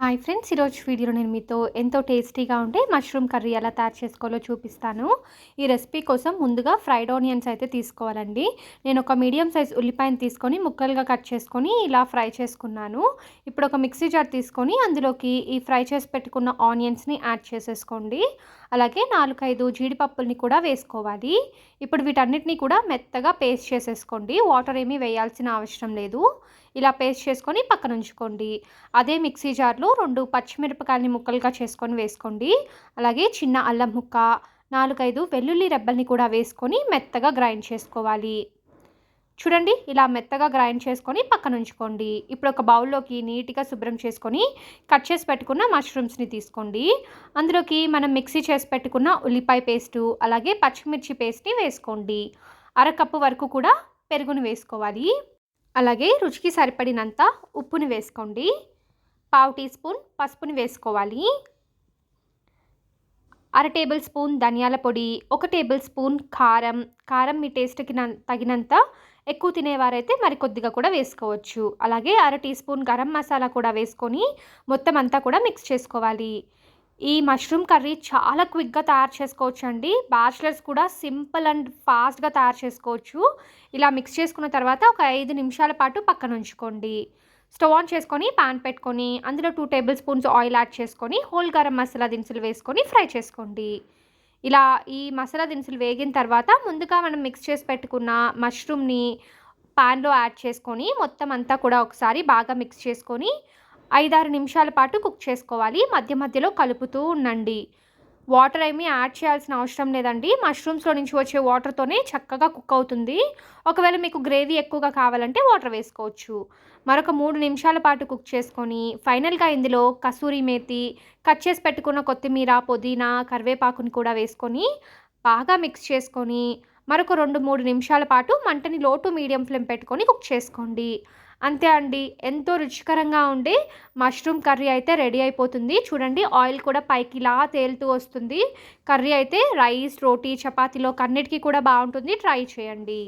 Hi friends ఈరోజు video నేను మీతో ఎంతో టేస్టీగా ఉండే మష్రూమ్ కర్రీ ఎలా తయారు చేసుకోవాలో చూపిస్తాను. ఈ రెసిపీ కోసం ముందుగా ఫ్రైడ్ ఆనియన్స్ అయితే తీసుకోవాలండి. నేను ఒక మీడియం సైజ్ ఉల్లిపాయను తీసుకొని ముక్కలుగా కట్ చేసుకొని ఇలా ఫ్రై చేసుకున్నాను. ఇప్పుడు ఒక మిక్సీ జార్ తీసుకొని అందులోకి ఈ ఫ్రై చేసి పెట్టుకున్న ఆనియన్స్ని యాడ్ చేసేసుకోండి. అలాగే నాలుగైదు జీడిపప్పుల్ని కూడా వేసుకోవాలి. ఇప్పుడు వీటన్నిటిని కూడా మెత్తగా పేస్ట్ చేసేసుకోండి. వాటర్ ఏమీ వేయాల్సిన అవసరం లేదు. ఇలా పేస్ట్ చేసుకొని పక్కన ఉంచుకోండి. అదే మిక్సీ జార్లో రెండు పచ్చిమిరపకాయలని ముక్కలుగా చేసుకొని వేసుకోండి. అలాగే చిన్న అల్లం ముక్క నాలుగైదు వెల్లుల్లి రెబ్బల్ని కూడా వేసుకొని మెత్తగా గ్రైండ్ చేసుకోవాలి. చూడండి ఇలా మెత్తగా గ్రైండ్ చేసుకొని పక్కన ఉంచుకోండి. ఇప్పుడు ఒక బౌల్లోకి నీట్గా శుభ్రం చేసుకొని కట్ చేసి పెట్టుకున్న మష్రూమ్స్ని తీసుకోండి. అందులోకి మనం మిక్సీ చేసి పెట్టుకున్న ఉల్లిపాయ పేస్టు అలాగే పచ్చిమిర్చి పేస్ట్ని వేసుకోండి. అరకప్పు వరకు కూడా పెరుగును వేసుకోవాలి. అలాగే రుచికి సరిపడినంత ఉప్పుని వేసుకోండి. పావు టీ స్పూన్ పసుపుని వేసుకోవాలి. అర టేబుల్ స్పూన్ ధనియాల పొడి ఒక టేబుల్ స్పూన్ కారం. కారం మీ టేస్ట్కి తగినంత ఎక్కువ తినేవారైతే మరి కొద్దిగా కూడా వేసుకోవచ్చు. అలాగే అర టీ స్పూన్ గరం మసాలా కూడా వేసుకొని మొత్తం అంతా కూడా మిక్స్ చేసుకోవాలి. ఈ మష్రూమ్ కర్రీ చాలా క్విక్గా తయారు చేసుకోవచ్చు అండి బ్యాచిలర్స్ కూడా సింపుల్ అండ్ ఫాస్ట్గా తయారు చేసుకోవచ్చు. ఇలా మిక్స్ చేసుకున్న తర్వాత ఒక ఐదు నిమిషాల పాటు పక్కన ఉంచుకోండి. స్టవ్ ఆన్ చేసుకొని పాన్ పెట్టుకొని అందులో two tablespoons oil add చేసుకొని హోల్ గరం మసాలా దినుసులు వేసుకొని ఫ్రై చేసుకోండి. ఇలా ఈ మసాలా దినుసులు వేగిన తర్వాత ముందుగా మనం మిక్స్ చేసి పెట్టుకున్న మష్రూమ్ని పాన్లో యాడ్ చేసుకొని మొత్తం అంతా కూడా ఒకసారి బాగా మిక్స్ చేసుకొని ఐదారు నిమిషాల పాటు కుక్ చేసుకోవాలి. మధ్య మధ్యలో కలుపుతూ ఉండండి. వాటర్ ఏమీ యాడ్ చేయాల్సిన అవసరం లేదండి. మష్రూమ్స్లో నుంచి వచ్చే వాటర్తోనే చక్కగా కుక్ అవుతుంది. ఒకవేళ మీకు గ్రేవీ ఎక్కువగా కావాలంటే వాటర్ వేసుకోవచ్చు. మరొక మూడు నిమిషాల పాటు కుక్ చేసుకొని ఫైనల్గా ఇందులో కసూరి మేతి కట్ చేసి పెట్టుకున్న కొత్తిమీర పుదీనా కరివేపాకుని కూడా వేసుకొని బాగా మిక్స్ చేసుకొని మరొక రెండు మూడు నిమిషాల పాటు మంటని లో టు మీడియం ఫ్లేమ్ పెట్టుకొని కుక్ చేసుకోండి. అంతే అండి. ఎంతో రుచికరంగా ఉండే మష్రూమ్ కర్రీ అయితే రెడీ అయిపోతుంది. చూడండి ఆయిల్ కూడా పైకి ఇలా తేలుతూ వస్తుంది. కర్రీ అయితే రైస్ రోటీ చపాతీలో కన్నిటికీ కూడా బాగుంటుంది. ట్రై చేయండి.